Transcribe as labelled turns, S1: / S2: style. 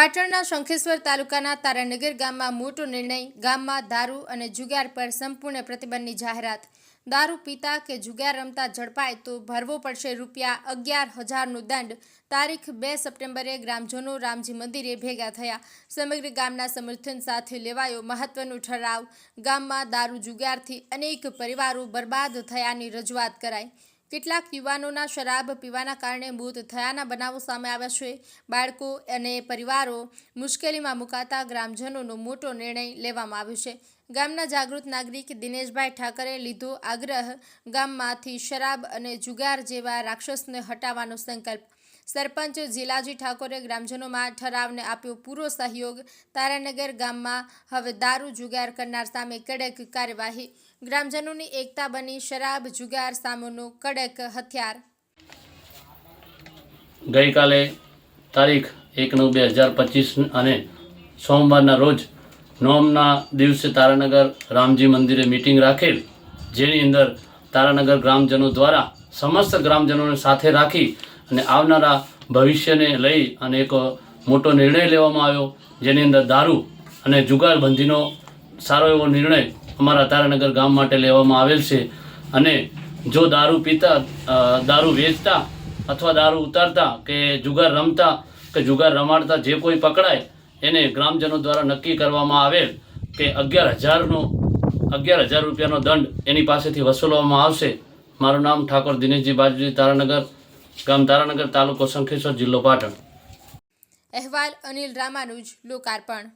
S1: પાટણના શંખેશ્વર તાલુકાના તારાનગર ગામમાં મોટો નિર્ણય, ગામમાં દારૂ અને જુગાર પર સંપૂર્ણ પ્રતિબંધની જાહેરાત. દારૂ પીતા કે જુગાર રમતા ઝડપાય તો ભરવો પડશે રૂપિયા અગિયાર હજારનો દંડ. તારીખ બે સપ્ટેમ્બરે ગ્રામજનો રામજી મંદિરે ભેગા થયા. સમગ્ર ગામના સમર્થન સાથે લેવાયો મહત્વનો ઠરાવ. ગામમાં દારૂ જુગારથી અનેક પરિવારો બરબાદ થયાની રજૂઆત કરાઈ. કેટલાક યુવાનોના શરાબ પીવાના કારણે મૃત થયાના બનાવો સામે આવ્યા છે. બાળકો અને પરિવારો મુશ્કેલીમાં મુકાતા ગ્રામજનોનો મોટો નિર્ણય લેવામાં આવ્યો છે. ગામના જાગૃત નાગરિક દિનેશભાઈ ઠાકરે લીધો આગ્રહ. ગામમાંથી શરાબ અને જુગાર જેવા રાક્ષસને હટાવવાનો સંકલ્પ. સરપંચ જીલાજી ઠાકોરે ગ્રામજનોમાં ઠરાવને આપ્યો પૂરો સહયોગ. તારાનગર ગામમાં હવે દારૂ જુગાર કરનાર સામે કડક કાર્યવાહી. ગ્રામજનોની એકતા બની શરાબ જુગાર સામેનો કડક હથિયાર.
S2: ગઈકાલે તારીખ એક નવ બે હજાર પચીસ અને સોમવારના રોજ નોમના દિવસે તારાનગર રામજી મંદિરે મિટિંગ રાખેલ, જેની અંદર તારાનગર ગ્રામજનો દ્વારા સમસ્ત ગ્રામજનોને સાથે રાખી અને આવનારા ભવિષ્યને લઈ અને એક મોટો નિર્ણય લેવામાં આવ્યો, જેની અંદર દારૂ અને જુગારબંધીનો સારો એવો નિર્ણય અમારા તારાનગર ગામ માટે લેવામાં આવેલ છે. અને જો દારૂ પીતા દારૂ વેચતા અથવા દારૂ ઉતારતા કે જુગાર રમતા કે જુગાર રમાડતા જે કોઈ પકડાય એને ગ્રામજનો દ્વારા નક્કી કરવામાં આવેલ કે અગિયાર હજારનો, અગિયાર હજાર રૂપિયાનો દંડ એની પાસેથી વસૂલવામાં આવશે. મારું નામ ઠાકોર દિનેશજી બાજુજી તારાનગર, ગામ તારાનગર, તાલુકો સંખેશ્વર જિલ્લો પાટણ.
S1: અહેવાલ અનિલ રામાનુજ, લોકાર્પણ.